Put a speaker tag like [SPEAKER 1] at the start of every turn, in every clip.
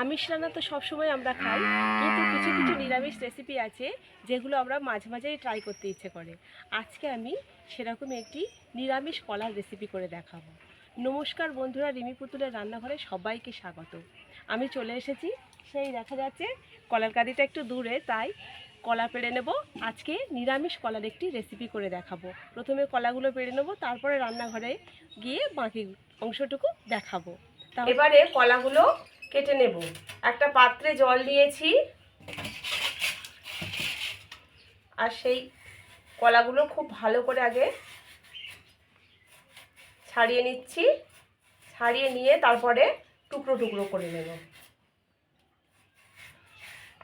[SPEAKER 1] আমিষ রান্না তো সবসময় আমরা খাই, কিন্তু কিছু কিছু নিরামিষ রেসিপি আছে যেগুলো আমরা মাঝে মাঝেই ট্রাই করতে ইচ্ছে করে। আজকে আমি সেরকম একটি নিরামিষ কলার রেসিপি করে দেখাবো। নমস্কার বন্ধুরা, রিমি পুতুলের রান্নাঘরে সবাইকে স্বাগত। আমি চলে এসেছি, সেই দেখা যাচ্ছে কলার কাঁদিটা একটু দূরে, তাই কলা পেড়ে নেব। আজকে নিরামিষ কলার একটি রেসিপি করে দেখাবো। প্রথমে কলাগুলো পেড়ে নেব, তারপরে রান্নাঘরে গিয়ে বাকি অংশটুকু দেখাবো। এবারে কলাগুলো কেটে নেব। একটা পাত্রে জল নিয়েছি আর সেই কলাগুলো খুব ভালো করে আগে ছাড়িয়ে নিচ্ছি। ছাড়িয়ে নিয়ে তারপরে টুকরো টুকরো করে নেব।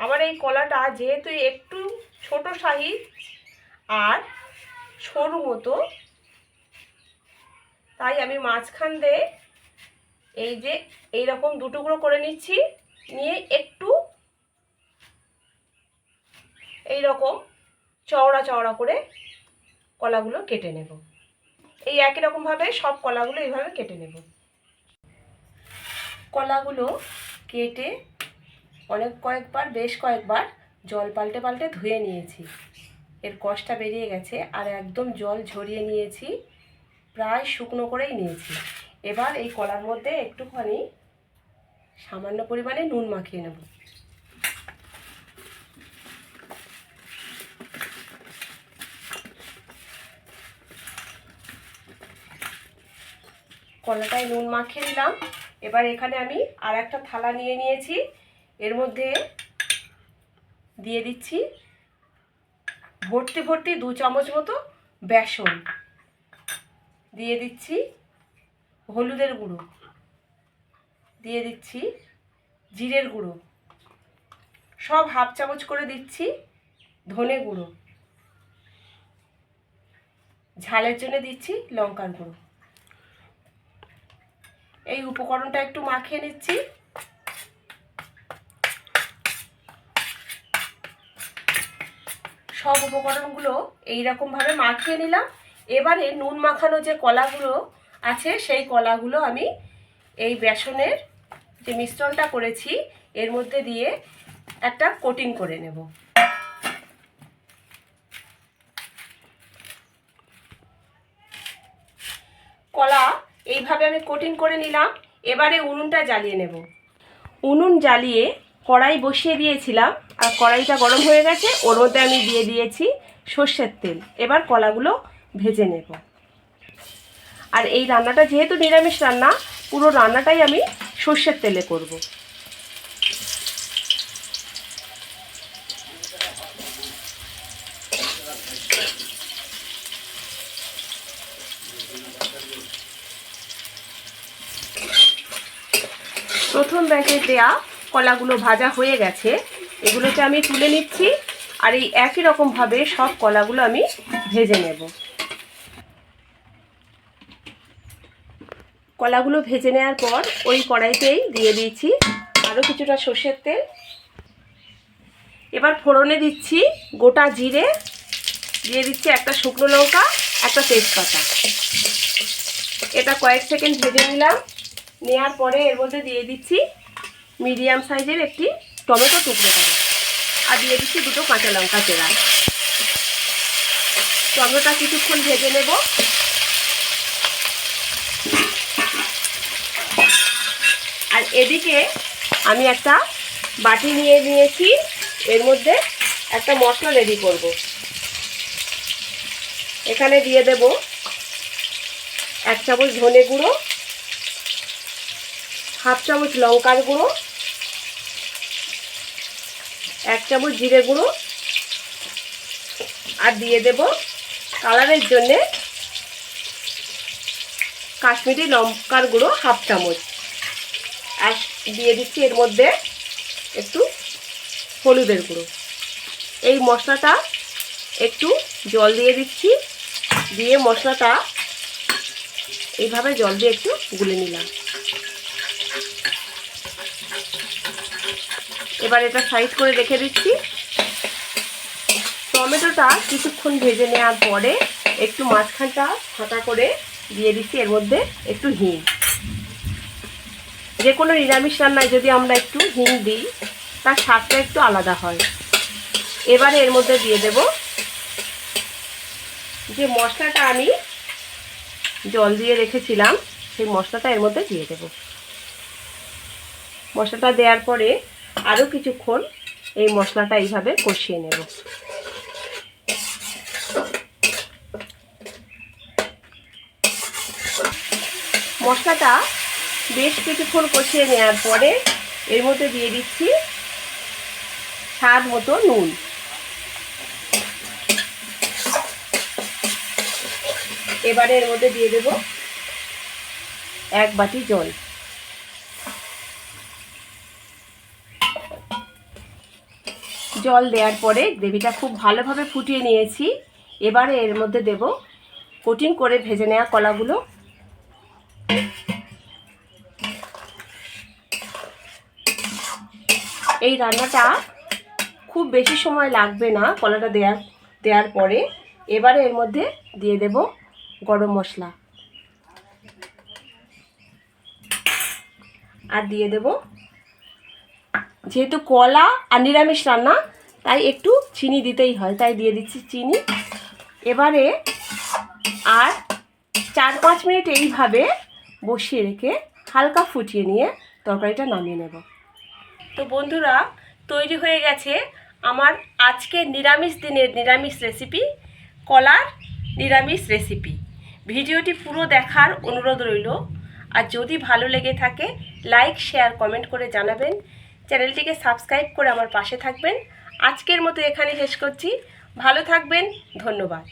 [SPEAKER 1] আমার এই কলাটা যেহেতু একটু ছোট সাইজ আর সরু মতো, তাই আমি মাঝখান দিয়ে এই যে এই রকম দুটুকরো করে নিচ্ছি, নিয়ে একটু এই রকম চওড়া চওড়া করে কলাগুলো কেটে নেব। এই একই রকমভাবে সব কলাগুলো এইভাবে কেটে নেব। কলাগুলো কেটে অনেক কয়েকবার, বেশ কয়েকবার জল পাল্টে পাল্টে ধুয়ে নিয়েছি। এর কষটা বেরিয়ে গেছে আর একদম জল ঝরিয়ে নিয়েছি, প্রায় শুকনো করেই নিয়েছি। এবার এই কলার মধ্যে একটুখানি সামান্য পরিমাণে নুন মাখিয়ে নেব। কলাটায় নুন মাখিয়ে দিলাম এবার এখানে আমি আর একটা থালা নিয়ে নিয়েছি। এর মধ্যে দিয়ে দিচ্ছি ভর্তি ভর্তি দু চামচ মতো বেসন। দিয়ে দিচ্ছি হলুদের গুঁড়ো। দিয়ে দিচ্ছি জিরের গুঁড়ো। সব হাফ চামচ করে দিচ্ছি ধনে গুঁড়ো। ঝালের জন্য দিচ্ছি লঙ্কার গুঁড়ো। এই উপকরণটা একটু মাখিয়ে নিচ্ছি। সব উপকরণগুলো এইরকমভাবে মাখিয়ে নিলাম। এবারে নুন মাখানো যে কলাগুলো আছে, সেই কলাগুলো আমি এই বেসনের যে মিশ্রণটা করেছি, এর মধ্যে দিয়ে একটা কোটিং করে নেব। কলা এইভাবে আমি কোটিং করে নিলাম, এবারে উনুনটা জ্বালিয়ে নেব। উনুন জ্বালিয়ে কড়াই বসিয়ে দিয়েছিলাম, আর কড়াইটা গরম হয়ে গেছে, ওর মধ্যে আমি দিয়ে দিয়েছি সর্ষের তেল। এবার কলাগুলো ভেজে নেব। আর এই রান্নাটা যেহেতু নিরামিষ রান্না, পুরো রান্নাটাই আমি সর্ষের তেলে করব। প্রথম ব্যাচে দেয়া কলাগুলো ভাজা হয়ে গেছে, এগুলোকে আমি তুলে নিচ্ছি, আর এই একই রকমভাবে সব কলাগুলো আমি ভেজে নেব। কলাগুলো ভেজে নেওয়ার পর ওই কড়াইতেই দিয়ে দিয়েছি আরও কিছুটা সর্ষের তেল। এবার ফোড়নে দিচ্ছি গোটা জিরে, দিয়ে দিচ্ছি একটা শুকনো লঙ্কা, একটা তেজপাতা। এটা কয়েক সেকেন্ড ভেজে নিলাম। নেওয়ার পরে এর মধ্যে দিয়ে দিচ্ছি মিডিয়াম সাইজের একটি টমেটো টুকরো করা আর দিয়ে দিচ্ছি দুটো কাঁচা লঙ্কা চেরা। টমেটোটা কিছুক্ষণ ভেজে নেব আর এদিকে আমি একটা বাটি নিয়ে নিয়েছি। এর মধ্যে একটা মশলা রেডি করব। এখানে দিয়ে দেব এক চামচ ধনে গুঁড়ো, হাফ চামচ লঙ্কার গুঁড়ো, এক চামচ জিরে গুঁড়ো আর দিয়ে দেব কালারের জন্যে কাশ্মীরি লঙ্কার গুঁড়ো হাফ চামচ। আর দিয়ে দিচ্ছি এর মধ্যে একটু হলুদের গুঁড়ো। এই মশলাটা একটু জল দিয়ে দিচ্ছি, দিয়ে মশলাটা এইভাবে জল দিয়ে একটু গুলে নিলাম। এবার এটা সাইড করে রেখে দিচ্ছি। টমেটোটা কিছুক্ষণ ভেজে নেওয়ার পরে একটু মাঝখানটা ফাঁকা করে দিয়ে দিচ্ছি, এর মধ্যে একটু হিং। যে কোনো নিরামিষ রান্নায় যদি আমরা একটু হিং দিই, তার স্বাদটা একটু আলাদা হয়। এবারে এর মধ্যে দিয়ে দেব যে মশলাটা আমি জল দিয়ে রেখেছিলাম, সেই মশলাটা এর মধ্যে দিয়ে দেব। মশলাটা দেওয়ার পরে আরও কিছুক্ষণ এই মশলাটা এইভাবে কষিয়ে নেব। মশলাটা বেশ কিছুক্ষণ কষিয়ে নেওয়ার পরে এর মধ্যে দিয়ে দিচ্ছি স্বাদ মতো নুন। এবারে এর মধ্যে দিয়ে দেব এক বাটি জল। জল দেওয়ার পরে গ্রেভিটা খুব ভালোভাবে ফুটিয়ে নিয়েছি। এবারে এর মধ্যে দেব কোটিং করে ভেজে নেওয়া কলাগুলো। এই রান্নাটা খুব বেশি সময় লাগবে না কলাটা দেওয়ার দেওয়ার পরে। এবারে এর মধ্যে দিয়ে দেব গরম মশলা। আর দিয়ে দেব যেহেতু কলা আর নিরামিষ রান্না, তাই একটু চিনি দিতেই হয়, তাই দিয়ে দিচ্ছি চিনি। এবারে আর চার পাঁচ মিনিট এইভাবে বসিয়ে রেখে হালকা ফুটিয়ে নিয়ে তরকারিটা নামিয়ে নেব। তো বন্ধুরা, তৈরি হয়ে গেছে আমার আজকের নিরামিষ দিনের নিরামিষ রেসিপি কলার নিরামিষ রেসিপি ভিডিওটি পুরো দেখার অনুরোধ রইল। আর যদি ভালো লেগে থাকে লাইক শেয়ার কমেন্ট করে জানাবেন। চ্যানেলটিকে সাবস্ক্রাইব করে আমার পাশে থাকবেন। আজকের মতো এখানে শেষ করছি। ভালো থাকবেন। ধন্যবাদ।